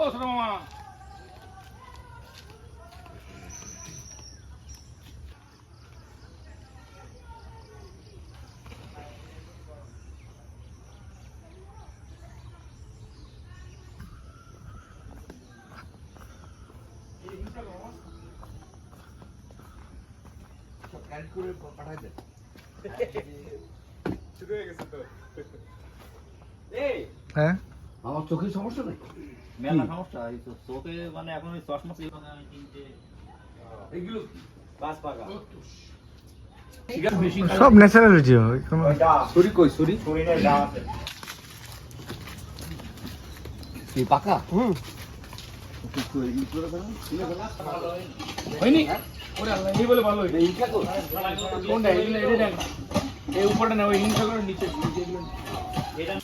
ও ছোট মামা। হ্যাঁ? আমার চোখের সমস্যা নেই মেলা সমস্যা এই তো চোখে মানে এখন ওই চশমা ছিল না, আমি কিনতে এগুলো পাঁচ পাকা। সব ন্যাচারাল কোনো ছুরি কই ডাব আছে। কি পাকা? হয়নি। ওরে আল্লাহ এই বলে ভালো হইল কোনটা? এগুলো এটা দেখ। না। এই উপরটা না ওই হিংসা করে নিচে। নিচে এগুলো না। এটা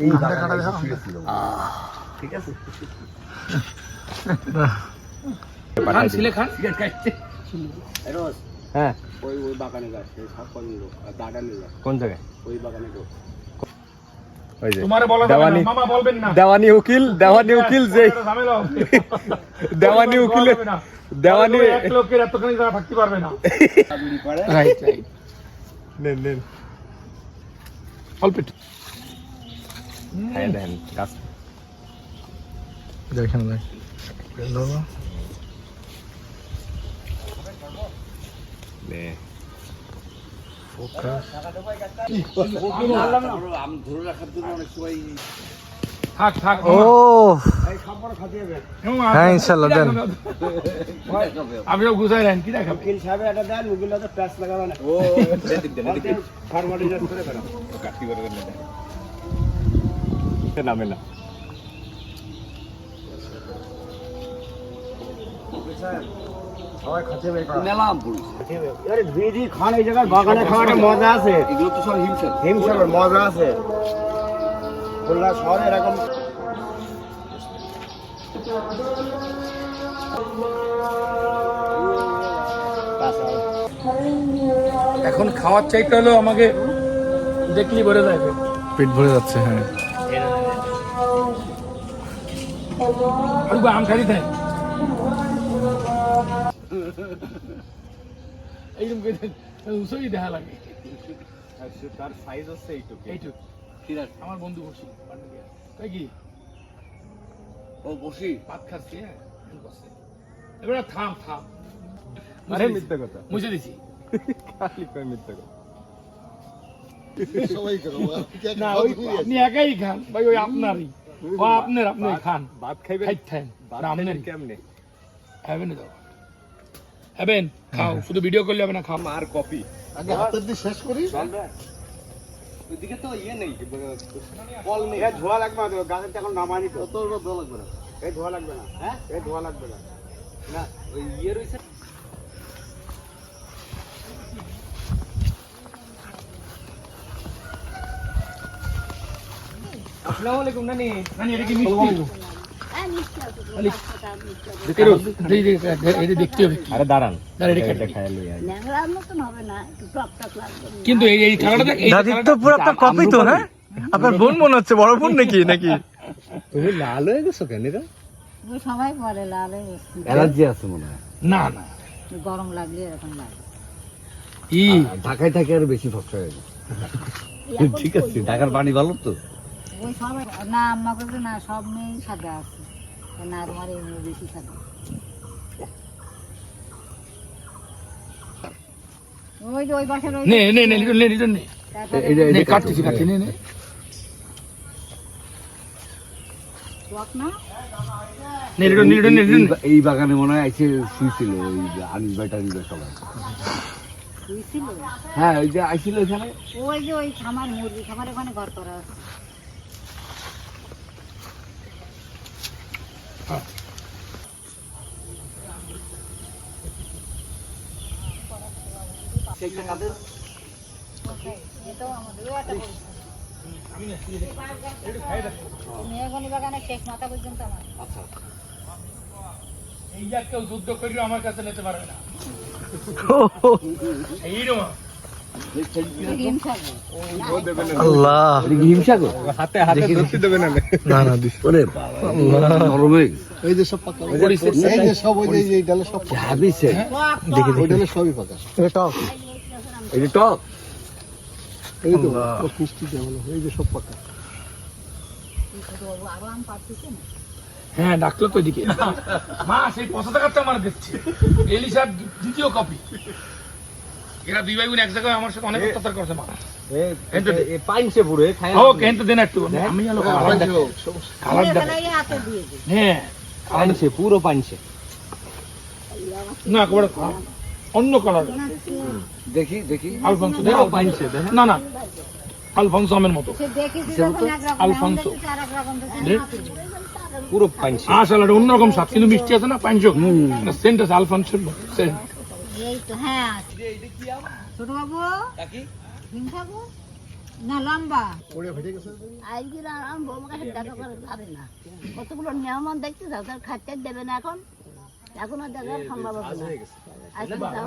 এই কাটা কাটা দেখাও। ঠিক আছে? খান ছিলে খান। হ্যাঁ। ওই ওই বাগানে গাছ সব কোন লোক আর দাদা নিয়ে কোন জায়গায়? ওই বাগানে লোক ওই যে তোমারে বলা যাবে দেওয়ানি। না মামা বলবেন না। দেওয়ানি উকিল দেওয়ানি উকিল যে। দেওয়ানি উকিলে। দেওয়ানি লোকের এতখানি তারা থাকতে পারবে না। রাইট রাইট নেন নেন। অল্প একটু হ্যাঁ দেন দেখেন ফোকাস আমি ধরে রাখার জন্য অনেক সময় থাক থাক ও। হ্যাঁ, ইনশাআল্লাহ, দেন। আপনিও গুছাই নেন কি দেখাবেন উকিল সাহেব এটা দেন উকিলটা তো প্যাস লাগাবে না। ও দেন এদিক ফর্মালিটি করে বেরাও কাটি করে দেন। নামে না। সবাই খাতে বের করা। মেলাম পুলিশ আরে ভিজি খান এই জায়গায় বাগানে খাওয়াটা মজা আছে। এগুলো তো সব হিমসার। হিমসার মজা আছে। খুলনা শহরে এরকম। এখন খাওয়ার চাইতে হলো আমাকে দেখলি ভরে যাবে পেট ভরে যাচ্ছে হ্যাঁ। আর আম খালি দেয়। এইরকম করে উসই দেখা লাগে। তার সাইজ হচ্ছে এইটুকু। এইটুক। আমার বন্ধু বসি তাই কি? ও বসি? ভাত খাচ্ছি হ্যাঁ? এবারে থাম থাম। আরে মিথ্যা কথা। মুছে দিছি খালি কই মিথ্যা কথা। না ওই আপনি একাই খান ভাই ওই আপনারই। ও আপনার আপনি খান। ভাত খাইবেন? কেমনে? তো খাও শুধু ভিডিও করলে হবে না খাও। আর কপি। ওইদিকে তো ইয়ে নেই কল নেই। ধোয়া লাগবে না গাছের তো এখন নামানি অত ধোয়া লাগবে না। এই ধোয়া লাগবে না। হ্যাঁ? এই ধোয়া লাগবে না। না ওই ইয়ে রয়েছে। আসসালামু আলাইকুম নানি। নানি এটা কি মিষ্টি? কিন্তু এই তো পুরো আপনার কপি তো আপনার বোন মনে হচ্ছে বড় বোন নাকি নাকি? তুমি লাল হয়ে গেছো কেন এটা সবাই পরে লাল হয়ে গেছে। অ্যালার্জি আছে মনে হয়। না না। গরম লাগলে এরকম লাগে। ই। ঢাকায় থাকে আর বেশি ফসকা হয়ে ঠিক আছে ঢাকার পানি ভালো তো। ওই সবাই না আম্মা করবে না সব মেয়েই সাদা আছে। না তোমার এই বেশি সাদা ওই যে ওই বাসার নে নে নে লিটন নে লিটন নে। তারপরে নে কাটতেছি কাটছি নে নে। টক না? নে লিটন নে লিটন নে লিটন নে। এই বাগানে মনে হয় এসে শুয়েছিল ওই আনিস ভাই টানিস ভাই সবাই হ্যাঁ ওই যে আইছিল এখানে ওই যে ওই খামার মুরগি খামার ওখানে ঘর করা আছে এটাও আমাদের ওই একটা বড়। মেয়েগনি বাগানে শেষ মাথা পর্যন্ত আমার এই যে কেউ যুদ্ধ করিও আমার কাছে নিতে পারবে না। এইরকম আল্লাহ। হাতে হাতে ধরতে দেবে না। না না ওরে বাবা নরম হয়ে যে সব পাকা। এই যে সব ওই যে এই ডালে সব পাকা। দেখি দেখি। ডালে সবই পাকা। এটা টক। এই যে টক। এই তো মিষ্টি যেমন এই যে সব পাকা। আরও আম পাচ্ছি না হ্যাঁ ডাকলো তো এদিকে। মা সেই পঁচা টাকাটা আমার দেখছে এলিসার দ্বিতীয় কপি এরা দুই ভাই বোন এক জায়গায় আমার সাথে অনেক অত্যাচার করছে মা। অন্য কালার দেখি দেখি। না না। আমের মতো। পুরো আসলে অন্যরকম স্বাদ। কিন্তু মিষ্টি আছে না পাঁচশো সেন্ট আছে আলফান্সোর সেন্ট। এই তো। হ্যাঁ। ছোট বাবু ডিম খাব না লম্বা। আজকের আমার বৌমার কাছে দেখা করে যাবে না। কতগুলো নিয়মন দেখতে যাও তার খাইতে দেবে না এখন। এখন আর সম্ভব হবে না। আজকে যাও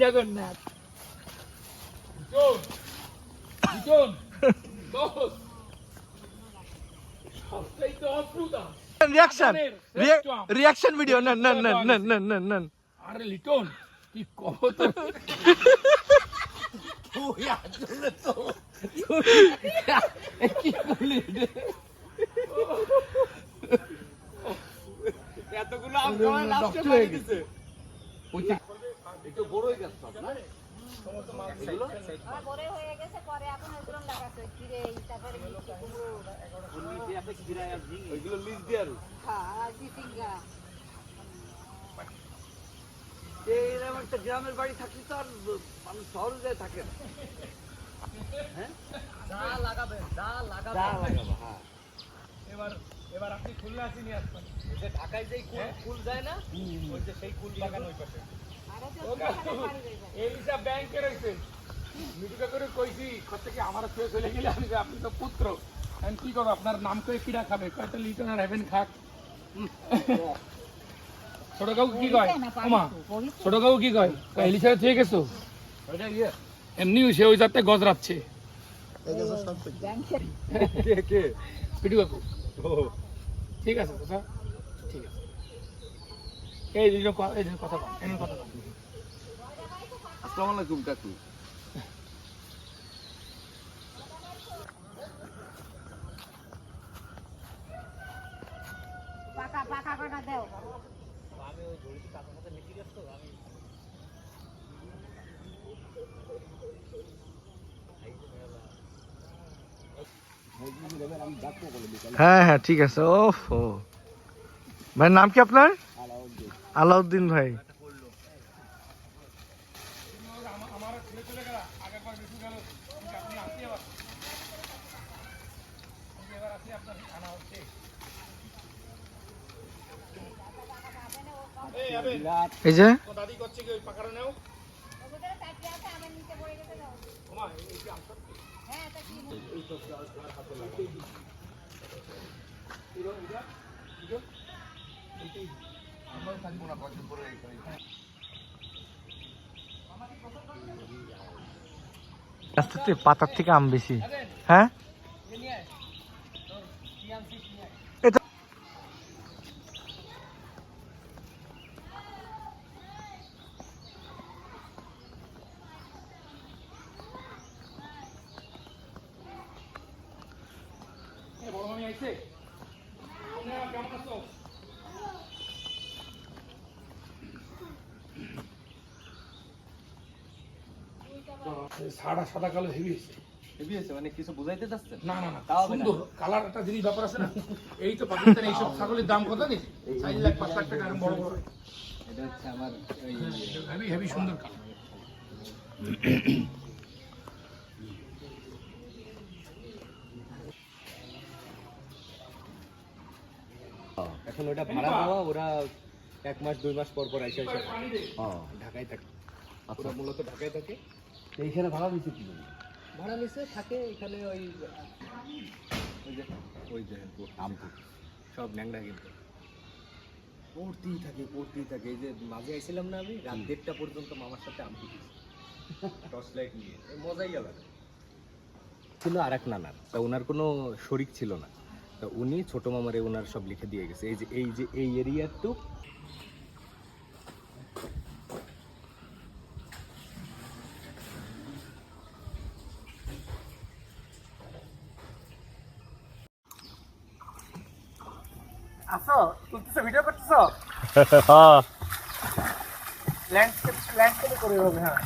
জগন্নাথ। রিয়াকশন রিয়াকশন ভিডিও নেন নেন নেন নেন নেন নেন নেন। আরে লিটন কি কহ তো তুই আসলে তো কি করলি এতগুলো আম খাওয়া লাস্টে একটু হয়ে গেছে পরে হয়ে গেছে কিরে তারপরে ওইগুলো লিস্ট দিয়ে আর। হ্যাঁ জিসিঙ্গা এরকম একটা গ্রামের বাড়ি থাকলে তো আর মানুষ শহরে যায় থাকে না। হ্যাঁ? দা লাগাবে দা লাগাবে। হ্যাঁ। এবার এবার আপনি খুলনা আসি নিয়ে আসবেন। যে ঢাকায় যেই কুল কুল যায় না ওই যে সেই কুল বাগান ওই পাশে। এলিসা ব্যাংকে রয়েছে। মিটুকা করে কইছি কত থেকে আমার ছুঁয়ে চলে গেলে আমি যে আপনি তো পুত্র। এখন কি করো আপনার নাম করে কিরা খাবে? কয়টা লিটার খাক? ছোট কাকু কি কয়? ওমা ছোট কাকু কি কয়? এলিসা ঠিক গেছো? এমনি সে ওই যাতে গজরাচ্ছে পিটু কাকু ঠিক আছে কথা ঠিক আছে। এই দুজন কথা কথা আসসালামু আলাইকুম কাকু পাকা পাকা কটা দেও হ্যাঁ হ্যাঁ ঠিক আছে। ও ও ভাই নাম কি আপনার? আলাউদ্দিন ভাই। এই যে? দাদি করছে কি ওই পাকাটা নেও রাস্তার থেকে পাতার থেকে আম বেশি। হ্যাঁ এটা এ, বড় মামি আইছে তোমরা কেমন আছো সাদা সাদা কালো হেভি হয়েছে। হেভি আছে মানে কিছু বুঝাইতে চাচ্ছেন? না না না তাও সুন্দর। কালার একটা জিনিস ব্যাপার আছে না? এই তো পাকিস্তান এইসব ছাগলের দাম কত নেই চার লাখ পাঁচ লাখ টাকা বড় বড়। এটা হচ্ছে আমার হেভি হেভি সুন্দর কালার। এখন ওটা ভাড়া দেওয়া ওরা এক মাস দুই মাস পর পর আইসা আইসা হ্যাঁ। ঢাকায় থাকে। ওরা মূলত ঢাকায় থাকে। এইখানে ভাড়া নিচ্ছে কি ভাড়া নিচ্ছে থাকে এখানে ওই ওই যে ওই যে আমপুর সব ন্যাংরা কিন্তু। পড়তেই থাকে পড়তেই থাকে। এই যে মাঝে আইছিলাম না আমি রাত দেড়টা পর্যন্ত মামার সাথে আমপুর টর্চ লাইট নিয়ে। মজাই আলাদা। ছিল আর এক নানার তা ওনার কোনো শরিক ছিল না। তা উনি ছোট মামারে ওনার সব লিখে দিয়ে গেছে। এই যে এই যে এই আসো তুলতেছো ভিডিও করতেছো? ল্যান্ডস্কেপ ল্যান্ডস্কেপ করে হবে হ্যাঁ।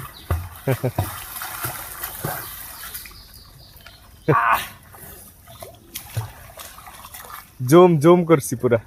জুম জুম করছি পুরা